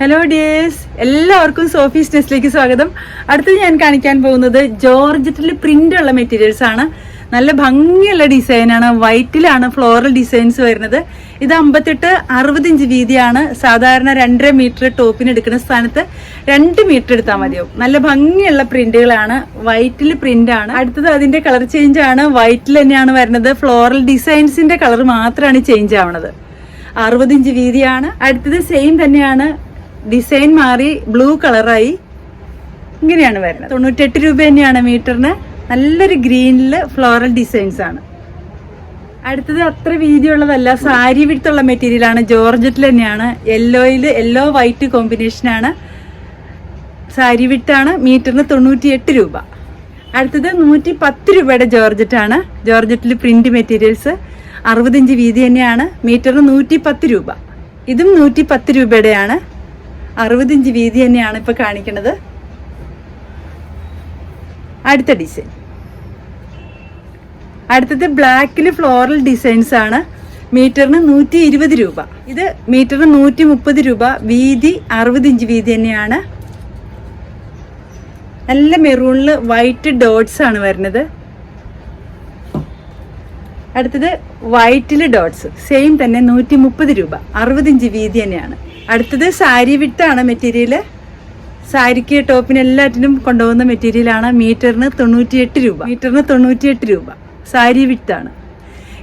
Hello dears എല്ലാവർക്കും Sophie's നെസ്റ്റിലേക്ക് സ്വാഗതം. അടുത്തത് ഞാൻ കാണിക്കാൻ പോകുന്നത് ജോർജറ്റിൽ പ്രിന്റ് ഉള്ള മെറ്റീരിയൽസ് ആണ്. നല്ല ഭംഗിയുള്ള ഡിസൈനാണ് വൈറ്റിലാണ് ഫ്ലോറൽ ഡിസൈൻസ് വരുന്നത്. ഇത് അമ്പത്തെട്ട് ഇഞ്ച് വീതിയാണ്. സാധാരണ രണ്ടര മീറ്റർ ടോപ്പിന് എടുക്കുന്ന സ്ഥാനത്ത് രണ്ട് മീറ്റർ എടുത്താൽ മതിയാവും. നല്ല ഭംഗിയുള്ള പ്രിന്റുകളാണ് വൈറ്റിൽ പ്രിന്റ് ആണ്. അടുത്തത് അതിന്റെ കളർ ചേഞ്ച് ആണ്. വൈറ്റിൽ തന്നെയാണ് വരുന്നത്. ഫ്ലോറൽ ഡിസൈൻസിന്റെ കളർ മാത്രമാണ് ചേഞ്ച് ആവുന്നത് അറുപത് ഇഞ്ച് വീതിയാണ്. അടുത്തത് സെയിം തന്നെയാണ്. ഡിസൈൻ മാറി ബ്ലൂ കളറായി ഇങ്ങനെയാണ് വരുന്നത്. തൊണ്ണൂറ്റെട്ട് രൂപ തന്നെയാണ് മീറ്ററിന് നല്ലൊരു ഗ്രീനിൽ ഫ്ലോറൽ ഡിസൈൻസ് ആണ്. അടുത്തത് അത്ര വീതിയുള്ളതല്ല സാരി വിടുത്തുള്ള മെറ്റീരിയലാണ് ജോർജറ്റിൽ തന്നെയാണ്. യെല്ലോയിൽ യെല്ലോ വൈറ്റ് കോമ്പിനേഷനാണ് സാരി വിട്ടാണ് മീറ്ററിന് തൊണ്ണൂറ്റിയെട്ട് രൂപ. അടുത്തത് നൂറ്റി പത്ത് രൂപയുടെ ജോർജറ്റാണ് ജോർജറ്റിൽ പ്രിന്റ് മെറ്റീരിയൽസ് അറുപത് ഇഞ്ച് വീതി തന്നെയാണ്. മീറ്ററിന് നൂറ്റി പത്ത് രൂപ. ഇതും നൂറ്റി പത്ത് രൂപയുടെയാണ്. അറുപത് ഇഞ്ച് വീതി തന്നെയാണ് ഇപ്പൊ കാണിക്കുന്നത് അടുത്ത ഡിസൈൻ അടുത്തത് ബ്ലാക്കിൽ ഫ്ലോറൽ ഡിസൈൻസ് ആണ്. മീറ്ററിന് നൂറ്റി ഇരുപത് രൂപ. ഇത് മീറ്ററിന് നൂറ്റി മുപ്പത് രൂപ. വീതി അറുപത് ഇഞ്ച് വീതി തന്നെയാണ്. നല്ല മെറൂണിൽ വൈറ്റ് ഡോട്ട്സ് ആണ് വരുന്നത്. അടുത്തത് വൈറ്റിൽ ഡോട്ട്സ്. സെയിം തന്നെ നൂറ്റി മുപ്പത് രൂപ. അറുപതിഞ്ച് വീതി തന്നെയാണ്. അടുത്തത് സാരി വിട്ടാണ് മെറ്റീരിയൽ സാരിക്ക് ടോപ്പിന് എല്ലാറ്റിനും കൊണ്ടുപോകുന്ന മെറ്റീരിയലാണ് മീറ്ററിന് തൊണ്ണൂറ്റിയെട്ട് രൂപ. മീറ്ററിന് തൊണ്ണൂറ്റിയെട്ട് രൂപ. സാരി വിട്ടാണ്